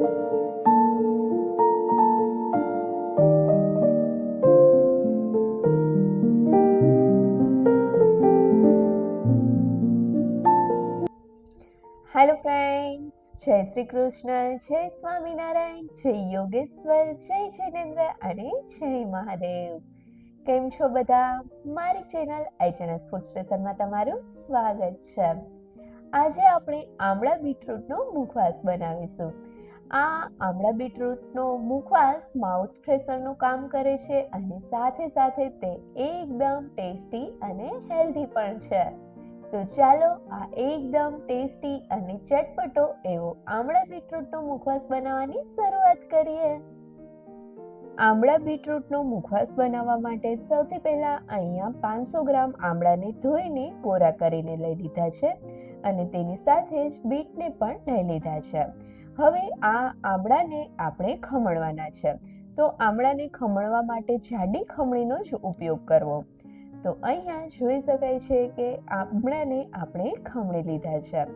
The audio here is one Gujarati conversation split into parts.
હેલો ફ્રેન્ડ્સ જય શ્રી કૃષ્ણ જય સ્વામિનારાયણ જય યોગેશ્વર જય જૈનેન્દ્ર અને જય મહાદેવ કેમ છો બધા? મારી ચેનલ એચએનએસ ફૂડ સ્ટેશનમાં તમારું સ્વાગત છે. આજે આપણે આમળા બીટરૂટનો મુખવાસ બનાવીશું. આ આમળા બીટરૂટનો મુખવાસ માઉથ ફ્રેશરનું કામ કરે છે અને સાથે સાથે તે એકદમ ટેસ્ટી અને હેલ્ધી પણ છે. તો ચાલો આ એકદમ ટેસ્ટી અને ચટપટો એવો આમળા બીટરૂટનો મુખવાસ બનાવવાની શરૂઆત કરીએ. આમળા બીટરૂટનો મુખવાસ બનાવવા માટે સૌથી પહેલા અહીંયા પાંચસો ગ્રામ આમળાને ધોઈને કોરા કરીને લઈ લીધા છે અને તેની સાથે જ બીટને પણ લઈ લીધા છે. હવે આ આમળાને આપણે ખમણવાના છે. તો આમળાને ખમણવા માટે જાડી ખમણીનો જ ઉપયોગ કરવો. તો અહીંયા જોઈ શકાય છે કે આમળાને આપણે ખમણી લીધા છે.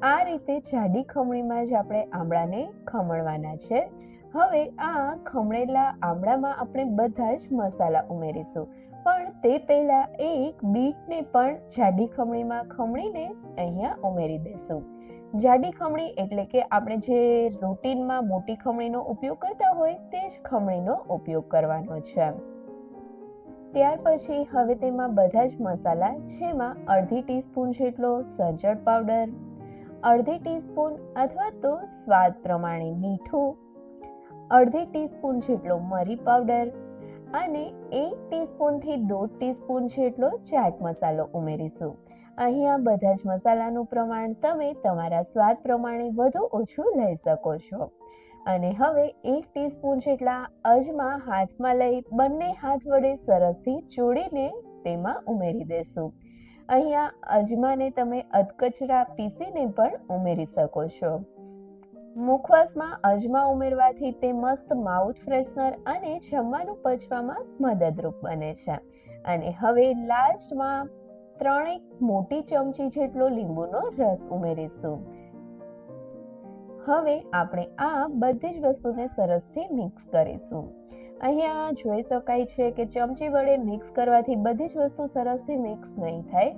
આ રીતે જાડી ખમણીમાં જ આપણે આમળાને ખમણવાના છે. હવે આ ખમણેલા આમળામાં આપણે બધા જ મસાલા ઉમેરીશું. પણ તે પહેલા એક બીટને પણ જાડી ખમણીમાં ખમણીને અહીંયા ઉમેરી દેશું. જાડી ખમણી એટલે કે આપણે જે રૂટીનમાં મોટી ખમણીનો ઉપયોગ કરતા હોય તે જ ખમણીનો ઉપયોગ કરવાનો છે. ત્યાર પછી હવે તેમાં બધા જ મસાલા, જેમાં અડધી ટીસ્પૂન જેટલો સંચળ પાવડર, અડધી ટીસ્પૂન અથવા તો સ્વાદ પ્રમાણે મીઠું, અડધી ટીસ્પૂન જેટલો મરી પાવડર અને એક ટીસ્પૂનથી દોઢ ટીસ્પૂન જેટલો ચાટ મસાલો ઉમેરીશું. અહીંયા બધા જ મસાલાનું પ્રમાણ તમે તમારા સ્વાદ પ્રમાણે વધુ ઓછું લઈ શકો છો. અને હવે એક ટીસ્પૂન જેટલા અજમા હાથમાં લઈ બંને હાથ વડે સરસથી ચોળીને તેમાં ઉમેરી દેશું. અહીંયા અજમાને તમે અધકચરા પીસીને પણ ઉમેરી શકો છો. મુખવાસમાં અજમા ઉમેરવાથી તે મસ્ત માઉથ ફ્રેશનર અને જમવાનું પચવામાં મદદરૂપ બને છે. અને હવે લાસ્ટમાં ત્રણેક મોટી ચમચી જેટલો લીંબુનો રસ ઉમેરીશું. હવે આપણે આ બધી જ વસ્તુને સરસથી મિક્સ કરીશું. અહીંયા જોઈ શકાય છે કે ચમચી વડે મિક્સ કરવાથી બધી જ વસ્તુ સરસથી મિક્સ નહીં થાય.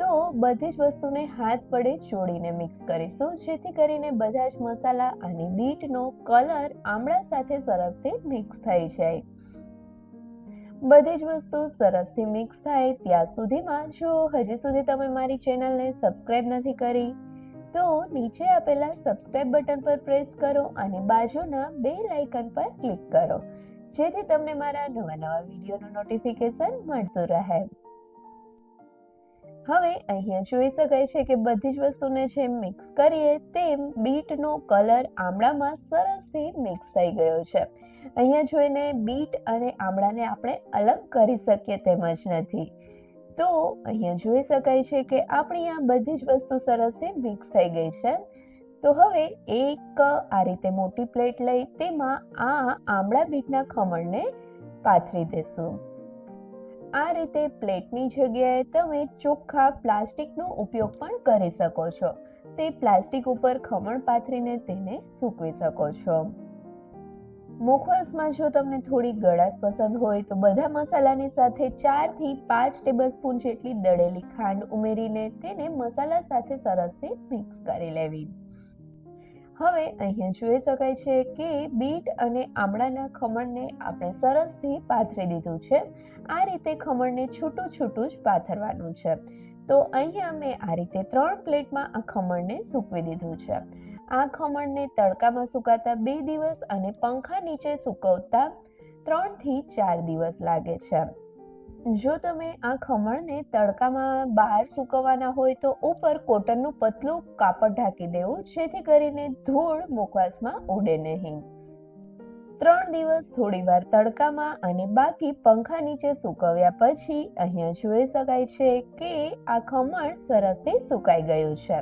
તો બધી જ વસ્તુને હાથ વડે ચોળીને મિક્સ કરીશું. જેથી કરીને બધા જ મસાલા અને બીટનો કલર આમળા સાથે સરસથી મિક્સ થઈ જાય. બધી જ વસ્તુ સરસથી મિક્સ થાય ત્યાં સુધીમાં. જો હજી સુધી તમે મારી ચેનલને સબસ્ક્રાઇબ નથી કરી, તો નીચે આપેલા સબસ્ક્રાઇબ બટન પર પ્રેસ કરો અને બાજુના બે લાઇકન પર ક્લિક કરો. જેથી તમને મારા નવા નવા વિડીયોનું નોટિફિકેશન મળતું રહે. હવે અહીંયા જોઈ શકાય છે કે બધી જ વસ્તુને જેમ મિક્સ કરીએ તેમ બીટનો કલર આમળામાં સરસથી મિક્સ થઈ ગયો છે. અહીંયા જોઈને બીટ અને આમળાને આપણે અલગ કરી શકીએ તેમ જ નથી. તો અહીંયા જોઈ શકાય છે કે આપણી આ બધી જ વસ્તુ સરસથી મિક્સ થઈ ગઈ છે. તો હવે એક આ રીતે મોટી પ્લેટ લઈ તેમાં આ આમળા બીટના ખમણને પાથરી દેશું. આ રીતે પ્લેટની જગ્યાએ તમે ચોખ્ખા પ્લાસ્ટિકનો ઉપયોગ પણ કરી શકો છો. તે પ્લાસ્ટિક ઉપર ખમણ પાથરીને તેને સૂકવી શકો છો. મુખવાસમાં જો તમને થોડી ગળાશ પસંદ હોય તો બધા મસાલાની સાથે ચારથી પાંચ ટેબલ સ્પૂન જેટલી દળેલી ખાંડ ઉમેરીને તેને મસાલા સાથે સરસથી મિક્સ કરી લેવી. હવે અહીંયા જોઈ શકાય છે કે બીટ અને આમળાના ખમણને આપણે સરસથી પાથરી દીધું છે. આ રીતે ખમણને છૂટું છૂટું જ પાથરવાનું છે. તો અહીંયા મેં આ રીતે ત્રણ પ્લેટમાં આ ખમણને સૂકવી દીધું છે. આ ખમણને તડકામાં સુકાતા બે દિવસ અને પંખા નીચે સુકવતા ત્રણથી ચાર દિવસ લાગે છે. જો તમે આ ખમણને તડકામાં બહાર સુકવવાના હોય તો ઉપર કોટનનું પતલું કાપડ ઢાંકી દેવું, જેથી કરીને ધૂળ મુખવાસમાં ઉડે નહીં. ત્રણ દિવસ થોડીવાર તડકામાં અને બાકી પંખા નીચે સુકવ્યા પછી અહીંયા જોઈ શકાય છે કે આ ખમણ સરસથી સુકાઈ ગયું છે.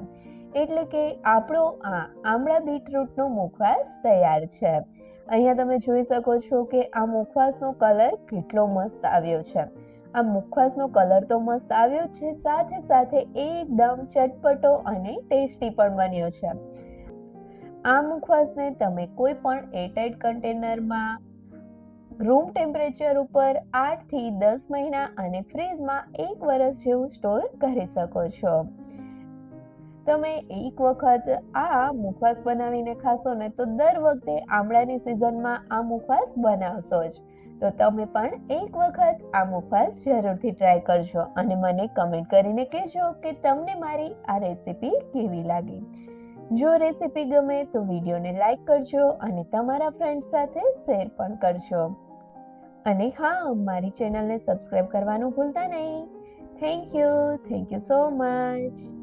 એટલે કે આપણો આ આમળા બીટરૂટનો મુખવાસ તૈયાર છે. અહીંયા તમે જોઈ શકો છો કે આ મુખવાસનો કલર કેટલો મસ્ત આવ્યો છે. આ મુખવાસનો કલર તો મસ્ત આવ્યો છે, સાથે સાથે એકદમ ચટપટો અને ટેસ્ટી પણ બન્યો છે. આ મુખવાસને તમે કોઈ પણ એરટાઇટ કન્ટેનરમાં, રૂમ ટેમ્પરેચર ઉપર આઠથી દસ મહિના અને ફ્રીજમાં એક વર્ષ જેવું સ્ટોર કરી શકો છો. તમે એક વખત આ મુખવાસ બનાવીને ખાશો ને તો દર વખતે આમળાની સિઝનમાં આ મુખવાસ બનાવશો જ. તો તમે પણ એક વખત આ મુખવાસ જરૂરથી ટ્રાય કરજો અને મને કમેન્ટ કરીને કહેજો કે તમને મારી આ રેસીપી કેવી લાગી. જો રેસીપી ગમે તો વિડીયોને લાઈક કરજો અને તમારા ફ્રેન્ડ્સ સાથે શેર પણ કરજો. અને હા, મારી ચેનલને સબસ્ક્રાઈબ કરવાનું ભૂલતા નહીં. Thank you thank you so much